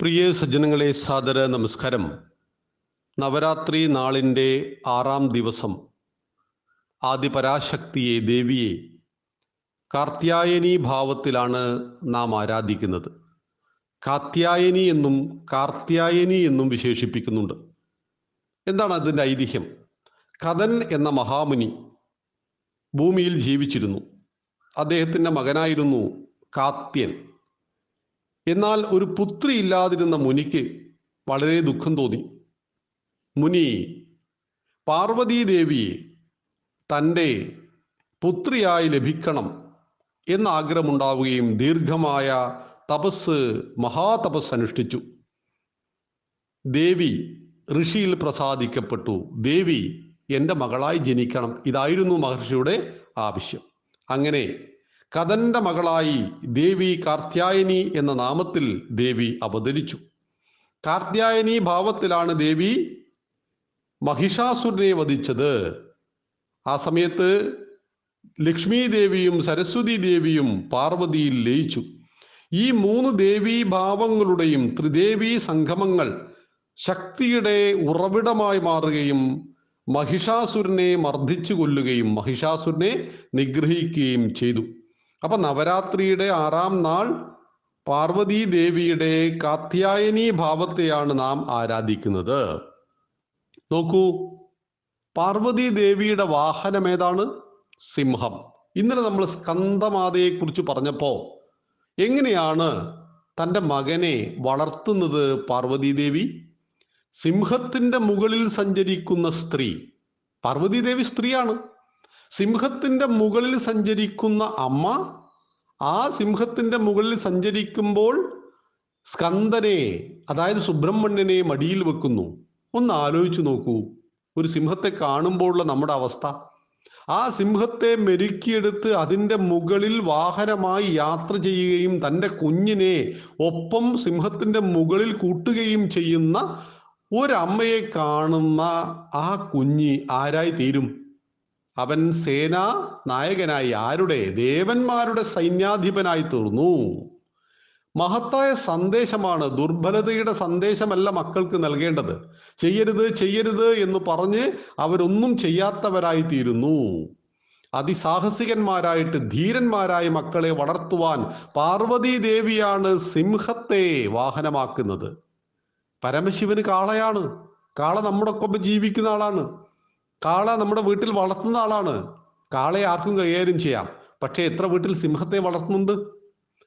പ്രിയ സജ്ജനങ്ങളെ സാദര നമസ്കാരം. നവരാത്രി നാളിന്റെ ആറാം ദിവസം ആദിപരാശക്തിയെ ദേവിയെ കാർത്യായനി ഭാവത്തിലാണ് നാം ആരാധിക്കുന്നത്. കാത്യായനി എന്നും കാർത്യായനി എന്നും വിശേഷിപ്പിക്കുന്നുണ്ട്. എന്താണ് അതിന്റെ ഐതിഹ്യം? കഥൻ എന്ന മഹാമുനി ഭൂമിയിൽ ജീവിച്ചിരുന്നു. അദ്ദേഹത്തിന്റെ മകനായിരുന്നു കാത്യൻ. എന്നാൽ ഒരു പുത്രി ഇല്ലാതിരുന്ന മുനിക്ക് വളരെ ദുഃഖം തോന്നി. മുനി പാർവതീദേവിയെ തന്റെ പുത്രിയായി ലഭിക്കണം എന്ന ആഗ്രഹമുണ്ടാവുകയും ദീർഘമായ തപസ് മഹാതപസ് അനുഷ്ഠിച്ചു. ദേവി ഋഷിയിൽ പ്രസാദിക്കപ്പെട്ടു. ദേവി എന്റെ മകളായി ജനിക്കണം. ഇതായിരുന്നു മഹർഷിയുടെ ആവശ്യം. അങ്ങനെ കഥന്റെ മകളായി ദേവി കാർത്യായനി എന്ന നാമത്തിൽ ദേവി അവതരിച്ചു. കാർത്യായനി ഭാവത്തിലാണ് ദേവി മഹിഷാസുരനെ വധിച്ചത്. ആ സമയത്ത് ലക്ഷ്മി ദേവിയും സരസ്വതി ദേവിയും പാർവതിയിൽ ലയിച്ചു. ഈ മൂന്ന് ദേവീ ഭാവങ്ങളുടെയും ത്രിദേവീ സംഗമങ്ങൾ ശക്തിയുടെ ഉറവിടമായി മാറുകയും മഹിഷാസുരനെ മർദ്ദിച്ചു കൊല്ലുകയും മഹിഷാസുരനെ നിഗ്രഹിക്കുകയും ചെയ്തു. അപ്പൊ നവരാത്രിയുടെ ആറാം നാൾ പാർവതീ ദേവിയുടെ കാത്യായനി ഭാവത്തെയാണ് നാം ആരാധിക്കുന്നത്. നോക്കൂ പാർവതി ദേവിയുടെ വാഹനം ഏതാണ്? സിംഹം. ഇന്നലെ നമ്മൾ സ്കന്ദമാതയെ കുറിച്ച് പറഞ്ഞപ്പോ എങ്ങനെയാണ് തന്റെ മകനെ വളർത്തുന്നത് പാർവതി ദേവി സിംഹത്തിന്റെ മുകളിൽ സഞ്ചരിക്കുന്ന സ്ത്രീ പാർവതി ദേവി സ്ത്രീയാണ്. സിംഹത്തിന്റെ മുകളിൽ സഞ്ചരിക്കുന്ന അമ്മ ആ സിംഹത്തിന്റെ മുകളിൽ സഞ്ചരിക്കുമ്പോൾ സ്കന്ദനെ അതായത് സുബ്രഹ്മണ്യനെ മടിയിൽ വെക്കുന്നു. ഒന്ന് ആലോചിച്ചു നോക്കൂ. ഒരു സിംഹത്തെ കാണുമ്പോഴുള്ള നമ്മുടെ അവസ്ഥ. ആ സിംഹത്തെ മെരുക്കിയെടുത്ത് അതിന്റെ മുകളിൽ വാഹനമായി യാത്ര ചെയ്യുകയും തന്റെ കുഞ്ഞിനെ ഒപ്പം സിംഹത്തിന്റെ മുകളിൽ കൂട്ടുകയും ചെയ്യുന്ന ഒരമ്മയെ കാണുന്ന ആ കുഞ്ഞി ആരായി തീരും? അവൻ സേനാ നായകനായി ആരുടെ? ദേവന്മാരുടെ സൈന്യാധിപനായി തീർന്നു. മഹത്തായ സന്ദേശമാണ് ദുർബലതയുടെ സന്ദേശമല്ല മക്കൾക്ക് നൽകേണ്ടത്. ചെയ്യരുത് ചെയ്യരുത് എന്ന് പറഞ്ഞ് അവരൊന്നും ചെയ്യാത്തവരായി തീരുന്നു. അതിസാഹസികന്മാരായിട്ട് ധീരന്മാരായ മക്കളെ വളർത്തുവാൻ പാർവതി ദേവിയാണ് സിംഹത്തെ വാഹനമാക്കുന്നത്. പരമശിവന് കാളയാണ്. കാള നമ്മുടെ ഒപ്പം ജീവിക്കുന്ന ആളാണ്. കാള നമ്മുടെ വീട്ടിൽ വളർത്തുന്ന ആളാണ്. കാളയെ ആർക്കും കൈകാര്യം ചെയ്യാം. പക്ഷേ എത്ര വീട്ടിൽ സിംഹത്തെ വളർത്തുന്നുണ്ട്?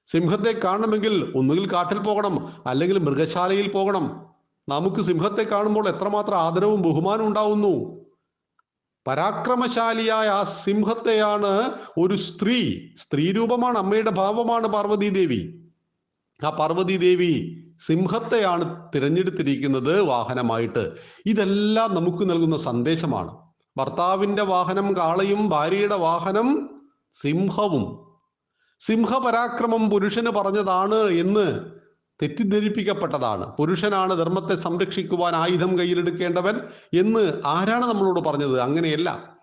സിംഹത്തെ കാണണമെങ്കിൽ ഒന്നുകിൽ കാട്ടിൽ പോകണം അല്ലെങ്കിൽ മൃഗശാലയിൽ പോകണം. നമുക്ക് സിംഹത്തെ കാണുമ്പോൾ എത്രമാത്രം ആദരവും ബഹുമാനവും ഉണ്ടാവുന്നു? പരാക്രമശാലിയായ ആ സിംഹത്തെയാണ് ഒരു സ്ത്രീ. സ്ത്രീരൂപമാണ് അമ്മയുടെ ഭാവമാണ് പാർവതീദേവി. ദേവി ആ പാർവതി ദേവി സിംഹത്തെയാണ് തിരഞ്ഞെടുത്തിരിക്കുന്നത് വാഹനമായിട്ട്. ഇതെല്ലാം നമുക്ക് നൽകുന്ന സന്ദേശമാണ്. ഭർത്താവിന്റെ വാഹനം കാളയും ഭാര്യയുടെ വാഹനം സിംഹവും. സിംഹപരാക്രമം പുരുഷന് പറഞ്ഞതാണ് എന്ന് തെറ്റിദ്ധരിപ്പിക്കപ്പെട്ടതാണ്. പുരുഷനാണ് ധർമ്മത്തെ സംരക്ഷിക്കുവാൻ ആയുധം കയ്യിലെടുക്കേണ്ടവൻ എന്ന് ആരാണ് നമ്മളോട് പറഞ്ഞത്? അങ്ങനെയല്ല.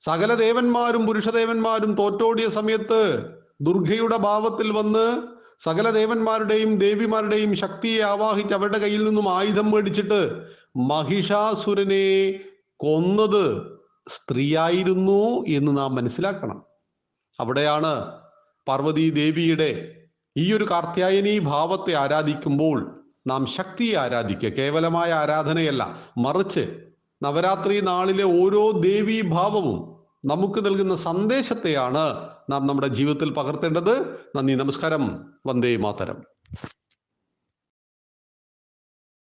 സകല ദേവന്മാരും പുരുഷദേവന്മാരും തോറ്റോടിയ സമയത്ത് ദുർഗയുടെ ഭാവത്തിൽ വന്ന് സകല ദേവന്മാരുടെയും ദേവിമാരുടെയും ശക്തിയെ ആവാഹിച്ച് അവരുടെ കയ്യിൽ നിന്നും ആയുധം മേടിച്ചിട്ട് മഹിഷാസുരനെ കൊന്നത് സ്ത്രീയായിരുന്നു എന്ന് നാം മനസ്സിലാക്കണം. അവിടെയാണ് പാർവതി ദേവിയുടെ ഈ ഒരു കാർത്യായനി ഭാവത്തെ ആരാധിക്കുമ്പോൾ നാം ശക്തിയെ ആരാധിക്കുക. കേവലമായ ആരാധനയല്ല മറിച്ച് നവരാത്രി നാളിലെ ഓരോ ദേവീ ഭാവവും നമുക്ക് നൽകുന്ന സന്ദേശത്തെയാണ് നാം നമ്മുടെ ജീവിതത്തിൽ പകർത്തേണ്ടത്. നന്ദി നമസ്കാരം. വന്ദേ മാതരം.